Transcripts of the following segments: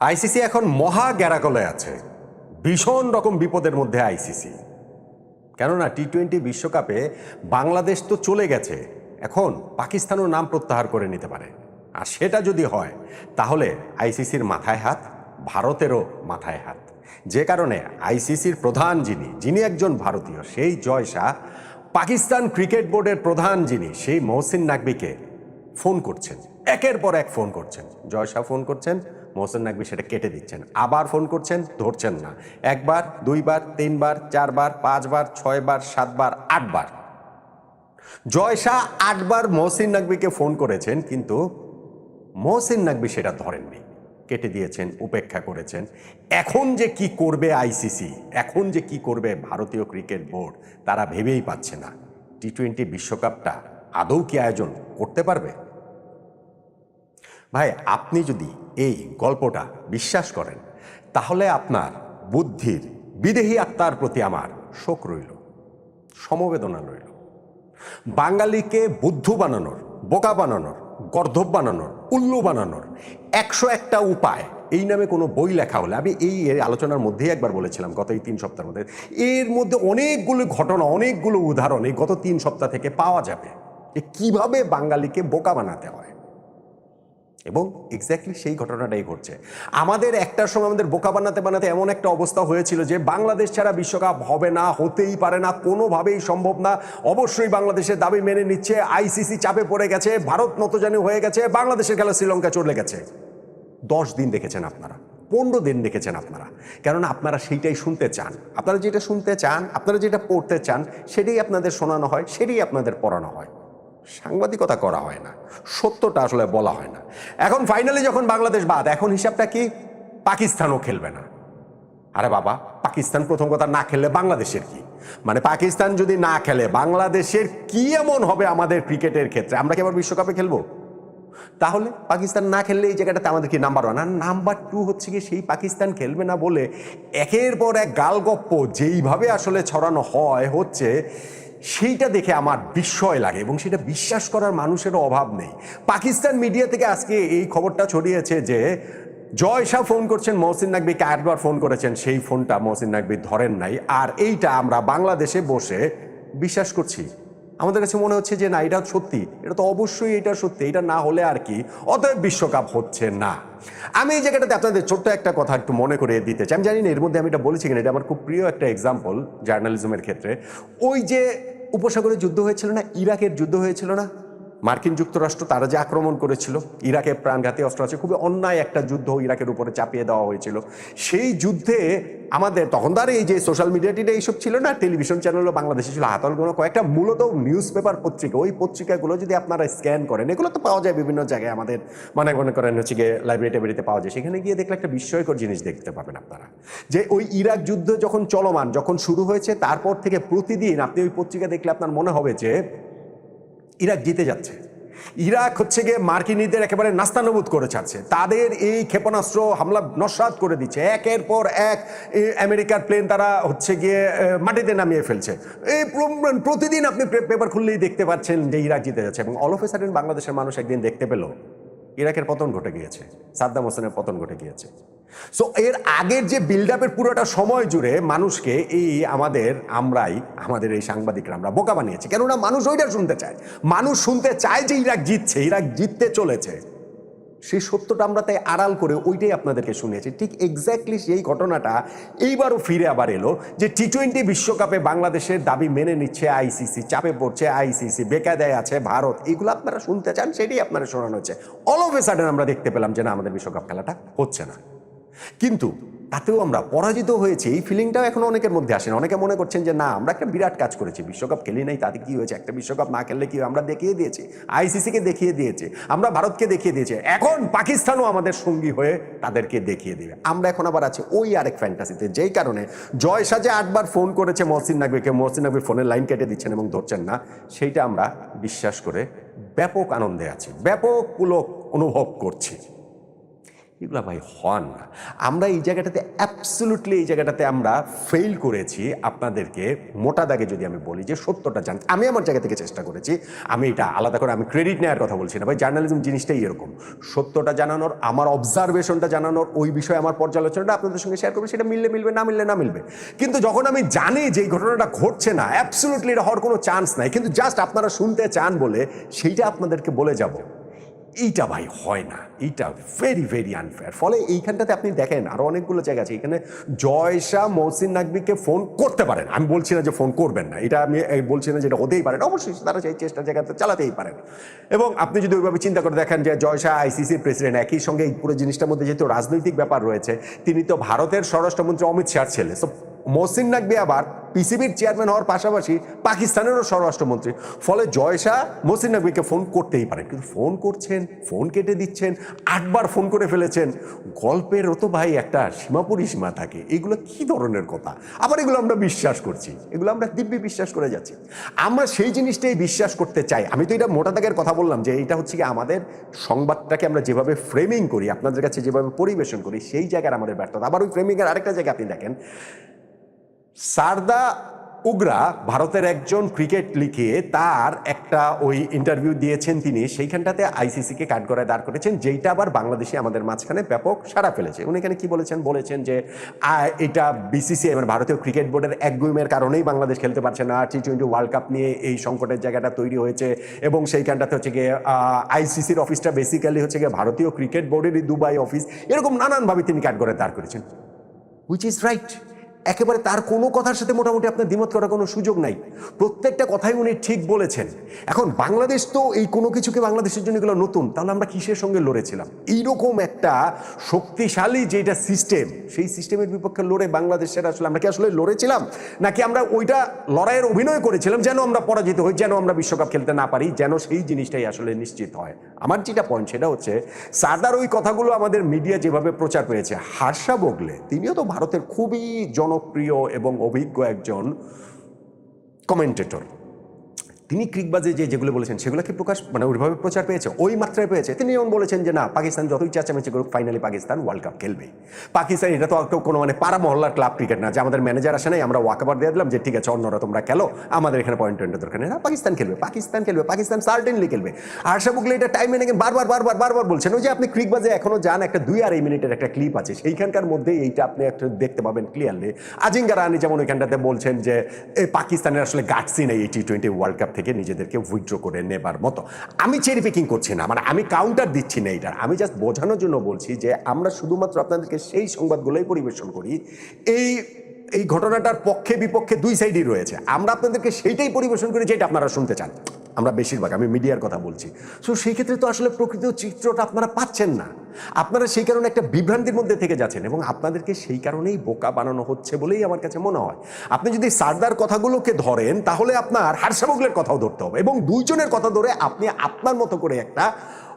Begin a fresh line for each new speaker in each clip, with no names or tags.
ICC এখন মহা গ্যারাকলে আছে। ভীষণ রকম বিপদের মধ্যে আইসিসি। কেননা টি টোয়েন্টি বিশ্বকাপে বাংলাদেশ তো চলে গেছে। এখন পাকিস্তানও নাম প্রত্যাহার করে নিতে পারে। আর সেটা যদি হয়, তাহলে আইসিসির মাথায় হাত, ভারতেরও মাথায় হাত। যে কারণে আইসিসির প্রধান যিনি যিনি একজন ভারতীয়, সেই জয় শাহ পাকিস্তান ক্রিকেট বোর্ডের প্রধান যিনি, সেই মহসিন নাকবিকে ফোন করছেন। একের পর এক ফোন করছেন। জয় শাহ ফোন করছেন। মোহসেন নাকবি সেটা কেটে দিচ্ছেন। আবার ফোন করছেন, ধরছেন না। একবার, দুইবার, তিনবার, চারবার, পাঁচবার, ছয়বার, সাতবার, আটবার। জয় শাহ আটবার মহসিন নাকবিকে ফোন করেছেন, কিন্তু মহসিন নাকবি সেটা ধরেননি। কেটে দিয়েছেন, উপেক্ষা করেছেন। এখন যে কি করবে আইসিসি, এখন যে কি করবে ভারতীয় ক্রিকেট বোর্ড, তারা ভেবেই পাচ্ছে না। টি টোয়েন্টি বিশ্বকাপটা আদৌ কি আয়োজন করতে পারবে? ভাই, আপনি যদি এই গল্পটা বিশ্বাস করেন, তাহলে আপনার বুদ্ধির বিদেহী আত্মার প্রতি আমার শোক রইল, সমবেদনা রইল। বাঙালিকে বুদ্ধ বানানোর, বোকা বানানোর, গর্ধব বানানোর, উল্লু বানানোর একশো একটা উপায়, এই নামে কোনো বই লেখা হলে, আমি এই আলোচনার মধ্যেই একবার বলেছিলাম গত এই তিন সপ্তাহের মধ্যে, এর মধ্যে অনেকগুলো ঘটনা, অনেকগুলো উদাহরণ এই গত তিন সপ্তাহ থেকে পাওয়া যাবে যে কীভাবে বাঙালিকে বোকা বানাতে হয়। এবং এক্স্যাক্টলি সেই ঘটনাটাই ঘটছে। আমাদের একটা সময় আমাদের বোকা বানাতে বানাতে এমন একটা অবস্থা হয়েছিল যে বাংলাদেশ ছাড়া বিশ্বকাপ হবে না, হতেই পারে না, কোনোভাবেই সম্ভব না। অবশ্যই বাংলাদেশের দাবি মেনে নিচ্ছে, আইসিসি চাপে পড়ে গেছে, ভারত নতজানি হয়ে গেছে, বাংলাদেশের খেলা শ্রীলঙ্কা চলে গেছে। দশ দিন দেখেছেন আপনারা, পনেরো দিন দেখেছেন আপনারা। কেননা আপনারা সেইটাই শুনতে চান। আপনারা যেটা শুনতে চান, আপনারা যেটা পড়তে চান, সেটাই আপনাদের শোনানো হয়, সেটাই আপনাদের পড়ানো হয়। সাংবাদিকতা করা হয় না, সত্যটা আসলে বলা হয় না। এখন ফাইনালি যখন বাংলাদেশ বাদ, এখন হিসাবটা কি? পাকিস্তানও খেলবে না। আরে বাবা, পাকিস্তান প্রথম কথা না খেললে বাংলাদেশের কি? মানে পাকিস্তান যদি না খেলে, বাংলাদেশের কি এমন হবে আমাদের ক্রিকেটের ক্ষেত্রে? আমরা কি আবার বিশ্বকাপে খেলব? তাহলে পাকিস্তান না খেললে এই জায়গাটাতে আমাদের কি নাম্বার ওয়ান আর নাম্বার টু হচ্ছে কি সেই পাকিস্তান খেলবে না বলে একের পর এক গালগপ্প যেইভাবে আসলে ছড়ানো হয়, হচ্ছে সেইটা দেখে আমার বিস্ময় লাগে এবং সেটা বিশ্বাস করার মানুষেরও অভাব নেই। পাকিস্তান মিডিয়া থেকে আজকে এই খবরটা ছড়িয়েছে যে, জয় শাহ ফোন করছেন, মহসিন নাকবিকে একবার ফোন করেছেন, সেই ফোনটা মহসিন নাকবি ধরেন নাই। আর এইটা আমরা বাংলাদেশে বসে বিশ্বাস করছি। আমাদের কাছে মনে হচ্ছে যে না, এটা সত্যি। এটা তো অবশ্যই এটা সত্যি, এটা না হলে আর কি, অতএব বিশ্বকাপ হচ্ছে না। আমি এই জায়গাটাতে আপনাদের ছোট্ট একটা কথা একটু মনে করে দিতে চাই। আমি জানি না, এর মধ্যে আমি এটা বলেছি কিনা, এটা আমার খুব প্রিয় একটা এক্সাম্পল জার্নালিজমের ক্ষেত্রে। ওই যে উপসাগরের যুদ্ধ হয়েছিল না, ইরাকের যুদ্ধ হয়েছিল না? মার্কিন যুক্তরাষ্ট্র তারা যে আক্রমণ করেছিল, ইরাকে প্রাণঘাতী অস্ত্র আছে, খুবই অন্যায় একটা যুদ্ধ ইরাকের উপরে চাপিয়ে দেওয়া হয়েছিল। সেই যুদ্ধে আমাদের, তখন তো আর এই যে সোশ্যাল মিডিয়া টিডিয়া এইসব ছিল না, টেলিভিশন চ্যানেলও বাংলাদেশে ছিল হাতলগুলো কয়েকটা, মূলত নিউজ পেপার পত্রিকা, ওই পত্রিকাগুলো যদি আপনারা স্ক্যান করেন, এগুলো তো পাওয়া যায় বিভিন্ন জায়গায় আমাদের, মনে মনে করেন হচ্ছে গিয়ে লাইব্রেরি টাইব্রেরিতে পাওয়া যায়, সেখানে গিয়ে দেখলে একটা বিস্ময়কর জিনিস দেখতে পাবেন আপনারা। যে ওই ইরাক যুদ্ধ যখন চলমান, যখন শুরু হয়েছে, তারপর থেকে প্রতিদিন আপনি ওই পত্রিকা দেখলে আপনার মনে হবে যে ইরাক জিতে যাচ্ছে। ইরাক হচ্ছে গিয়ে মার্কিনীদের একেবারে নাস্তানবুদ করে ছাড়ছে। তাদের এই ক্ষেপণাস্ত্র হামলা নস্বাত করে দিচ্ছে। একের পর এক আমেরিকার প্লেন তারা হচ্ছে গিয়ে মাটিতে নামিয়ে ফেলছে। এই প্রতিদিন আপনি পেপার খুললেই দেখতে পাচ্ছেন যে ইরাক জিতে যাচ্ছে এবং অল অফ বাংলাদেশের মানুষ একদিন দেখতে পেল, ইরাকের পতন ঘটে গিয়েছে, সাদ্দাম হোসেনের পতন ঘটে গিয়েছে। সো এর আগের যে বিল্ড আপের পুরোটা সময় জুড়ে মানুষকে এই আমাদের আমরাই, আমাদের এই সাংবাদিকরা আমরা বোকা বানিয়েছি। কেননা মানুষ ওইটা শুনতে চায়। মানুষ শুনতে চায় যে ইরাক জিতছে, ইরাক জিততে চলেছে। সেই সত্যটা আমরা তাই আড়াল করে ওইটাই আপনাদেরকে শুনিয়েছি। ঠিক এক্স্যাক্টলি সেই ঘটনাটা এইবারও ফিরে আবার এলো যে টি টোয়েন্টি বিশ্বকাপে বাংলাদেশের দাবি মেনে নিচ্ছে আইসিসি চাপে পড়ছে আইসিসি বেকায়দায় আছে ভারত। এগুলো আপনারা শুনতে চান, সেটাই আপনারা শোনানো হচ্ছে। অল অফ এ সাডেন আমরা দেখতে পেলাম যে না, আমাদের বিশ্বকাপ খেলাটা হচ্ছে না। কিন্তু তাতেও আমরা পরাজিত হয়েছি, এই ফিলিংটাও এখন অনেকের মধ্যে আসেন। অনেকে মনে করছেন যে, না, আমরা একটা বিরাট কাজ করেছি। বিশ্বকাপ খেলি নাই, তাতে কি হয়েছে? একটা বিশ্বকাপ না খেললে কি আমরা দেখিয়ে দিয়েছি আইসিসিকে দেখিয়ে দিয়েছে, আমরা ভারতকে দেখিয়ে দিয়েছি। এখন পাকিস্তানও আমাদের সঙ্গী হয়ে তাদেরকে দেখিয়ে দিবে। আমরা এখন আবার আছি ওই আরেক ফ্যান্টাসিতে যেই কারণে জয় সাজে আটবার ফোন করেছে মহসিন নাকবিকে মহসিন নাকবি ফোনের লাইন কেটে দিচ্ছেন এবং ধরছেন না, সেইটা আমরা বিশ্বাস করে ব্যাপক আনন্দে আছি, ব্যাপক পুলক অনুভব করছি। এগুলো ভাই হন আমরা এই জায়গাটাতে অ্যাবসলুটলি এই জায়গাটাতে আমরা ফেল করেছি আপনাদেরকে মোটা দাগে যদি আমি বলি যে সত্যটা জান আমি আমার জায়গা থেকে চেষ্টা করেছি। আমি এটা আলাদা করে, আমি ক্রেডিট নেওয়ার কথা বলছি না ভাই জার্নালিজম জিনিসটাই এরকম। সত্যটা জানানোর, আমার অবজারভেশনটা জানানোর, ওই বিষয়ে আমার পর্যালোচনাটা আপনাদের সঙ্গে শেয়ার করবে, সেটা মিললে মিলবে, না মিললে না মিলবে। কিন্তু যখন আমি জানি যে এই ঘটনাটা ঘটছে না অ্যাবসলুটলি এটা হওয়ার কোনো চান্স নাই। কিন্তু জাস্ট আপনারা শুনতে চান বলে, সেইটা আপনাদেরকে বলে যাব। এইটা ভাই হয় না। এইটা ভেরি ভেরি আনফেয়ার ফলে এইখানটাতে আপনি দেখেন, আরও অনেকগুলো জায়গা আছে। এখানে জয়শা মহসিন নাকবিকে ফোন করতে পারেন। আমি বলছি না যে ফোন করবেন না। এটা আমি বলছি না যে এটা হতেই পারেন অবশ্যই তারা সেই চেষ্টা জায়গাতে চালাতেই পারেন। এবং আপনি যদি ওইভাবে চিন্তা করে দেখেন যে জয়শা আইসিসির প্রেসিডেন্ট, একই সঙ্গে এই পুরো জিনিসটার মধ্যে যেহেতু রাজনৈতিক ব্যাপার রয়েছে, তিনি তো ভারতের স্বরাষ্ট্রমন্ত্রী অমিত শাহর ছেলে। সো মহসিন নাকবি আবার পিসিবির চেয়ারম্যান হওয়ার পাশাপাশি পাকিস্তানেরও স্বরাষ্ট্রমন্ত্রী। ফলে জয়শা মহসিন নাকবিকে ফোন করতেই পারেন। কিন্তু ফোন করছেন, ফোন কেটে দিচ্ছেন, আটবার ফোন করে ফেলেছেন। গল্পেরও তো ভাই একটা সীমা পরিসীমা থাকে। এগুলো কি ধরনের কথা? আবার এগুলো আমরা বিশ্বাস করছি। এগুলো আমরা দিব্যি বিশ্বাস করে যাচ্ছি। আমরা সেই জিনিসটাই বিশ্বাস করতে চাই। আমি তো এটা মোটা দাগের কথা বললাম যে এটা হচ্ছে কি আমাদের সংবাদটাকে আমরা যেভাবে ফ্রেমিং করি, আপনাদের কাছে যেভাবে পরিবেশন করি, সেই জায়গার আমাদের ব্যর্থতা। আবার ওই ফ্রেমিংয়ের আরেকটা জায়গা আপনি দেখেন সারদা উগরা ভারতের একজন ক্রিকেট লিখে তার একটা ওই ইন্টারভিউ দিয়েছেন তিনি। সেইখানটাতে আইসিসিকে কাট করে দাঁড় করেছেন, যেইটা আবার বাংলাদেশে আমাদের মাঝখানে ব্যাপক সাড়া ফেলেছে। উনি এখানে কি বলেছেন? বলেছেন যে এটা বিসিসিআই মানে ভারতীয় ক্রিকেট বোর্ডের একগুইমের কারণেই বাংলাদেশ খেলতে পারছে না। টি টোয়েন্টি ওয়ার্ল্ড কাপ নিয়ে এই সংকটের জায়গাটা তৈরি হয়েছে এবং সেইখানটাতে হচ্ছে গিয়ে আইসিসির অফিসটা বেসিক্যালি হচ্ছে গিয়ে ভারতীয় ক্রিকেট বোর্ডেরই দুবাই অফিস এরকম নানানভাবে তিনি কাট করে দাঁড় করেছেন। হুইচ ইজ রাইট একেবারে তার কোনো কথার সাথে মোটামুটি আপনার দ্বিমত করার কোনো সুযোগ নাই। প্রত্যেকটা কথাই উনি ঠিক বলেছেন। এখন বাংলাদেশ তো এই কোনো কিছুকে বাংলাদেশের জন্য এগুলো নতুন, তাহলে আমরা কিসের সঙ্গে লড়েছিলাম? এইরকম একটা শক্তিশালী যেটা সিস্টেম সেই সিস্টেমের বিপক্ষে লড়ে বাংলাদেশের আসলে আমরা কি আসলে লড়েছিলাম? নাকি আমরা ওইটা লড়াইয়ের অভিনয় করেছিলাম, যেন আমরা পরাজিত হই, যেন আমরা বিশ্বকাপ খেলতে না পারি, যেন সেই জিনিসটাই আসলে নিশ্চিত হয়? আমার যেটা পয়েন্ট সেটা হচ্ছে সারদার ওই কথাগুলো আমাদের মিডিয়া যেভাবে প্রচার পেয়েছে, হার্ষা বগলে, তিনিও তো ভারতের খুবই জনপ্রিয় এবং অভিজ্ঞ একজন কমেন্টেটর তিনি ক্রিকবাজে যে যেগুলো বলেছেন সেগুলো কি প্রকাশ মানে ওইভাবে প্রচার পেয়েছে, ওই মাত্রায় পেয়েছে। তিনি যেমন বলেছেন যে, না, পাকিস্তান যতই চেঁচামেচি করুক ফাইনালি পাকিস্তান ওয়ার্ল্ড কাপ খেলবে। পাকিস্তান, এটা তো কোনো মানে পাড়া মহল্লার ক্লাব ক্রিকেট না, যে আমাদের ম্যানেজার আসে নাই, আমরা ওয়াকাবার দিয়ে দিলাম যে, ঠিক আছে, অন্যরা তোমরা খেলো, আমাদের এখানে পয়েন্ট পয়েন্টের দরকার নেই। না, পাকিস্তান খেলবে পাকিস্তান খেলবে, পাকিস্তান সার্টেনলি খেলবে। আশা বুকলে এটা টাইম এনে বারবার বারবার বারবার বলছেন, ওই যে আপনি ক্রিকবাজে এখনও যান, একটা দুই আড়াই মিনিটের একটা ক্লিপ আছে, সেইখানকার মধ্যে এইটা আপনি একটা দেখতে পাবেন ক্লিয়ারলি আজিঙ্গা রানি যেমন ওইখানটাতে বলছেন যে পাকিস্তানের আসলে গাটসি নেই এই টি টোয়েন্টি ওয়ার্ল্ড কাপ থেকে নিজেদেরকে উইথড্র করে নেবার মতো। আমি চেরি পিকিং করছি না মানে আমি কাউন্টার দিচ্ছি না এইটার আমি জাস্ট বোঝানোর জন্য বলছি যে আমরা শুধুমাত্র আপনাদেরকে সেই সংবাদগুলোই পরিবেশন করি। এই এই ঘটনাটার পক্ষে বিপক্ষে দুই সাইডই রয়েছে। আমরা আপনাদেরকে সেইটাই পরিবেশন করি যেটা আপনারা শুনতে চান। আমরা বেশিরভাগ, আমি মিডিয়ার কথা বলছি। সো সেই ক্ষেত্রে তো আসলে প্রকৃত চিত্রটা আপনারা পাচ্ছেন না। আপনারা সেই কারণে একটা বিভ্রান্তির মধ্যে থেকে যাচ্ছেন এবং আপনাদেরকে সেই কারণেই বোকা বানানো হচ্ছে বলেই আমার কাছে মনে হয়। আপনি যদি সারদার কথাগুলোকে ধরেন, তাহলে আপনার হারসামগ্লের কথাও ধরতে হবে এবং দুইজনের কথা ধরে আপনি আপনার মতো করে একটা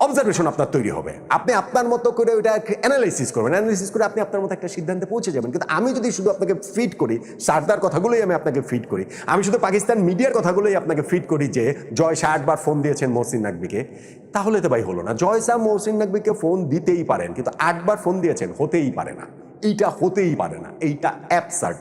অবজারভেশন আপনার তৈরি হবে। আপনি আপনার মতো করে ওইটা অ্যানালাইসিস করবেন। অ্যানালাইসিস করে আপনি আপনার মতো একটা সিদ্ধান্তে পৌঁছে যাবেন। কিন্তু আমি যদি শুধু আপনাকে ফিট করি, সারদার কথাগুলোই আমি আপনাকে ফিট করি। আমি শুধু পাকিস্তান মিডিয়ার কথাগুলোই আপনাকে ফিট করি যে, জয় শাহ আটবার ফোন দিয়েছেন মহসিন নাকবিকে তাহলে তো ভাই হলো না। জয় শাহ মহসিন নাকবিকে ফোন দিতেই পারেন। কিন্তু আটবার ফোন দিয়েছেন, হতেই পারে না। এইটা হতেই পারে না। এইটা অ্যাপসার্ড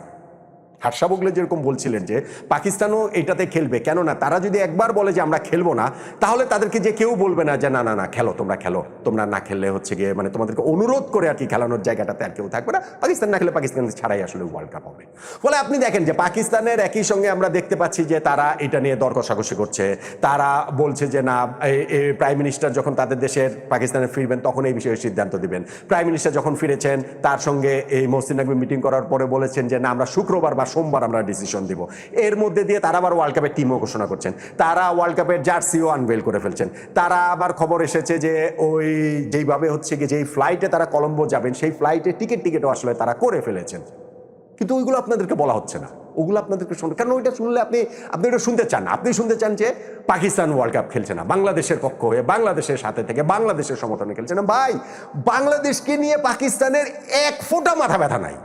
হার্ষা যেরকম বলছিলেন যে পাকিস্তানও এটাতে খেলবে। কেননা তারা যদি একবার বলে যে আমরা খেলব না, তাহলে তাদেরকে যে কেউ বলবে না যে না না না, খেলো, তোমরা খেলো। তোমরা না খেললে হচ্ছে গিয়ে মানে তোমাদেরকে অনুরোধ করে আর কি খেলানোর জায়গাটাতে আর কেউ থাকবে না। পাকিস্তান না খেলে পাকিস্তান ছাড়াই আসলে ওয়ার্ল্ড কাপ হবে। ফলে আপনি দেখেন যে পাকিস্তানের একই সঙ্গে আমরা দেখতে পাচ্ছি যে তারা এটা নিয়ে দর কষাকষি করছে। তারা বলছে যে না প্রাইম মিনিস্টার যখন তাদের দেশের পাকিস্তানে ফিরবেন তখন এই বিষয়ে সিদ্ধান্ত দিবেন। প্রাইম মিনিস্টার যখন ফিরেছেন, তার সঙ্গে এই মহসিন নাকবি মিটিং করার পরে বলেছেন যে না, আমরা শুক্রবার বা সোমবার আমরা ডিসিশন দিব। এর মধ্যে দিয়ে তারা আবার ওয়ার্ল্ড কাপের টিমও ঘোষণা করছেন। তারা ওয়ার্ল্ড কাপের জার্সিও আনভেল করে ফেলছেন। তারা আবার খবর এসেছে যে ওই যেইভাবে হচ্ছে কি যেই ফ্লাইটে তারা কলম্বো যাবেন, সেই ফ্লাইটে টিকিট টিকিটও আসলে তারা করে ফেলেছেন। কিন্তু ওইগুলো আপনাদেরকে বলা হচ্ছে না। ওগুলো আপনাদেরকে শুনতে কারণ ওইটা শুনলে আপনি আপনি ওটা শুনতে চান না। আপনি শুনতে চান যে পাকিস্তান ওয়ার্ল্ড কাপ খেলছে না। বাংলাদেশের পক্ষ হয়ে, বাংলাদেশের সাথে থেকে, বাংলাদেশের সমর্থনে খেলছে না। ভাই, বাংলাদেশকে নিয়ে পাকিস্তানের এক ফোঁটা মাথা ব্যথা নাই।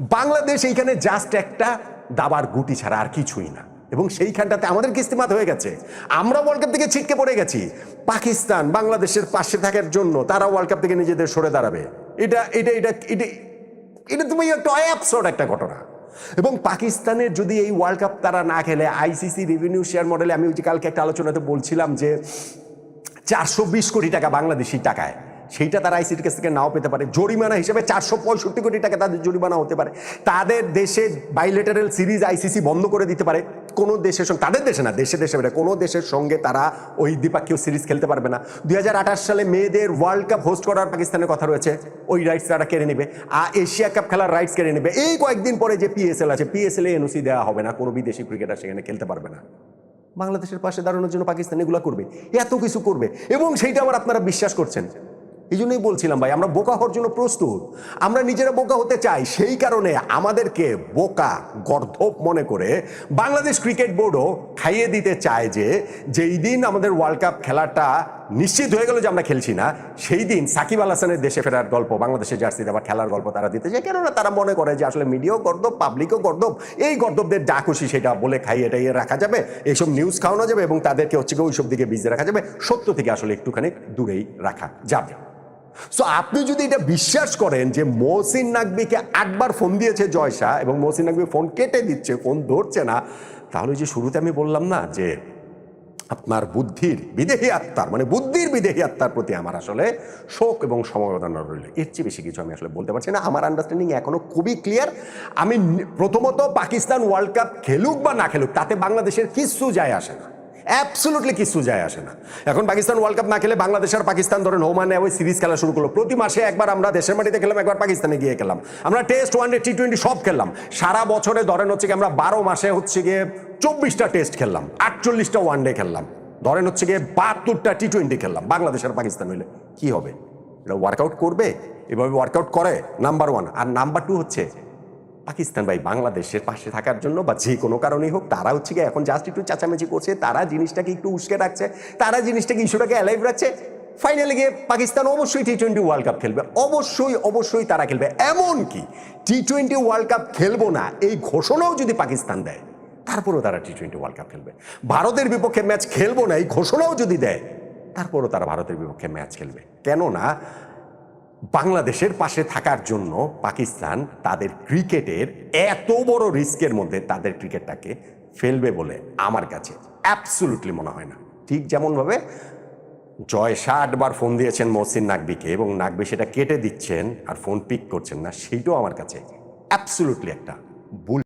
বাংলাদেশ এইখানে জাস্ট একটা দাবার গুটি ছাড়া আর কিছুই না। এবং সেইখানটাতে আমাদের কিস্তিমাত হয়ে গেছে। আমরা ওয়ার্ল্ড কাপ থেকে ছিটকে পড়ে গেছি। পাকিস্তান বাংলাদেশের পাশে থাকার জন্য তারা ওয়ার্ল্ড কাপ থেকে নিজেদের সরে দাঁড়াবে। এটা এটা এটা এটা এটা তুমি একটা অ্যাবসার্ড একটা ঘটনা। এবং পাকিস্তানের যদি এই ওয়ার্ল্ড কাপ তারা না খেলে আইসিসি রেভিনিউ শেয়ার মডেলে আমি ওই যে কালকে একটা আলোচনাতে বলছিলাম যে চারশো বিশ কোটি টাকা বাংলাদেশি টাকায় সেইটা তারা আইসিটির কাছ থেকে নাও পেতে পারে। জরিমানা হিসেবে চারশো পঁয়ষট্টি কোটি টাকা তাদের জরিমানা হতে পারে। তাদের দেশে বাইলেটারাল সিরিজ আইসিসি বন্ধ করে দিতে পারে। কোনো দেশের সঙ্গে তাদের দেশে না, দেশে দেশে বেড়ে কোনো দেশের সঙ্গে তারা ওই দ্বিপাক্ষীয় সিরিজ খেলতে পারবে না। দুই হাজার আঠাশ সালে মেয়েদের ওয়ার্ল্ড কাপ হোস্ট করার পাকিস্তানের কথা রয়েছে। ওই রাইটস তারা কেড়ে নেবে। আর এশিয়া কাপ খেলার রাইটস কেড়ে নেবে। এই কয়েকদিন পরে যে পিএসএল আছে পিএসএল এ এনওসি দেওয়া হবে না। কোনো বিদেশি ক্রিকেটার সেখানে খেলতে পারবে না। বাংলাদেশের পাশে দাঁড়ানোর জন্য পাকিস্তান এগুলো করবে। এত কিছু করবে। এবং সেইটা আবার আপনারা বিশ্বাস করছেন। এই জন্যই বলছিলাম ভাই, আমরা বোকা হওয়ার জন্য প্রস্তুত। আমরা নিজেরা বোকা হতে চাই, সেই কারণে আমাদেরকে বোকা, গর্ধব মনে করে বাংলাদেশ ক্রিকেট বোর্ডও খাইয়ে দিতে চায় যে, যেই দিন আমাদের ওয়ার্ল্ড কাপ খেলাটা নিশ্চিত হয়ে গেল যে আমরা খেলছি না, সেই দিন সাকিব আল হাসানের দেশে ফেরার গল্প, বাংলাদেশের জার্সিতে আবার খেলার গল্প তারা দিতে চায়। কেননা তারা মনে করে যে আসলে মিডিয়াও গর্দব পাবলিকও গর্দব এই গর্দবদের যা খুশি সেটা বলে খাইয়ে টাইয়ে রাখা যাবে, এইসব নিউজ খাওয়ানো যাবে এবং তাদেরকে হচ্ছে ওইসব দিকে বিজে রাখা যাবে। সত্য থেকে আসলে একটুখানি দূরেই রাখা যাবে। সো আপনি যদি এটা বিশ্বাস করেন যে মহসিন নাকবিকে একবার ফোন দিয়েছে জয়সা এবং মহসিন নাকবি ফোন কেটে দিচ্ছে, ফোন ধরছে না, তাহলে যে শুরুতে আমি বললাম না যে আপনার বুদ্ধির বিদেহী আত্মার মানে বুদ্ধির বিদেহী আত্মার প্রতি আমার আসলে শোক এবং সমবেদনা রইল। এর চেয়ে বেশি কিছু আমি আসলে বলতে পারছি না। আমার আন্ডারস্ট্যান্ডিং এখনও খুবই ক্লিয়ার আমি প্রথমত পাকিস্তান ওয়ার্ল্ড কাপ খেলুক বা না খেলুক, তাতে বাংলাদেশের কিছু যায় আসে না। অ্যাবসলুটলি কিছু যায় আসে না। এখন পাকিস্তান ওয়ার্ল্ড কাপ না খেলে বাংলাদেশ আর পাকিস্তান ধরেন ওমানে ওই সিরিজ খেলা শুরু করল। প্রতি মাসে একবার আমরা দেশের মাটিতে খেলাম একবার পাকিস্তানে গিয়ে খেলাম আমরা test one day T twenty সব খেললাম। সারা বছরে ধরেন হচ্ছে কি আমরা বারো মাসে হচ্ছে গিয়ে চব্বিশটা টেস্ট খেললাম, আটচল্লিশটা ওয়ান ডে খেললাম। ধরেন হচ্ছে গিয়ে বাহাত্তরটা টি টোয়েন্টি খেললাম, বাংলাদেশ আর পাকিস্তান হইলে কি হবে? এটা ওয়ার্কআউট করবে? এভাবে ওয়ার্কআউট করে নাম্বার ওয়ান আর নাম্বার টু হচ্ছে পাকিস্তান ভাই বাংলাদেশের পাশে থাকার জন্য বা যে কোনো কারণেই হোক, তারা হচ্ছে কি এখন জাস্ট একটু চাচামেচি করছে, তারা জিনিসটাকে একটু উস্কে রাখছে তারা জিনিসটাকে ইস্যুটাকে অ্যালাইভ রাখছে। ফাইনালি গিয়ে পাকিস্তান অবশ্যই টি টোয়েন্টি ওয়ার্ল্ড কাপ খেলবে, অবশ্যই অবশ্যই তারা খেলবে। এমন কি টি টোয়েন্টি ওয়ার্ল্ড কাপ খেলব না, এই ঘোষণাও যদি পাকিস্তান দেয়, তারপরেও তারা টি টোয়েন্টি ওয়ার্ল্ড কাপ খেলবে। ভারতের বিপক্ষে ম্যাচ খেলব না, এই ঘোষণাও যদি দেয়, তারপরও তারা ভারতের বিপক্ষে ম্যাচ খেলবে। কেননা বাংলাদেশের পাশে থাকার জন্য পাকিস্তান তাদের ক্রিকেটের এত বড় রিস্কের মধ্যে তাদের ক্রিকেটটাকে ফেলবে বলে আমার কাছে অ্যাবসুলুটলি মনে হয় না। ঠিক যেমনভাবে জয় ষাট বার ফোন দিয়েছেন মহসিন নাকবিকে এবং নাকবি সেটা কেটে দিচ্ছেন আর ফোন পিক করছেন না, সেইটাও আমার কাছে অ্যাবসুলুটলি একটা ভুল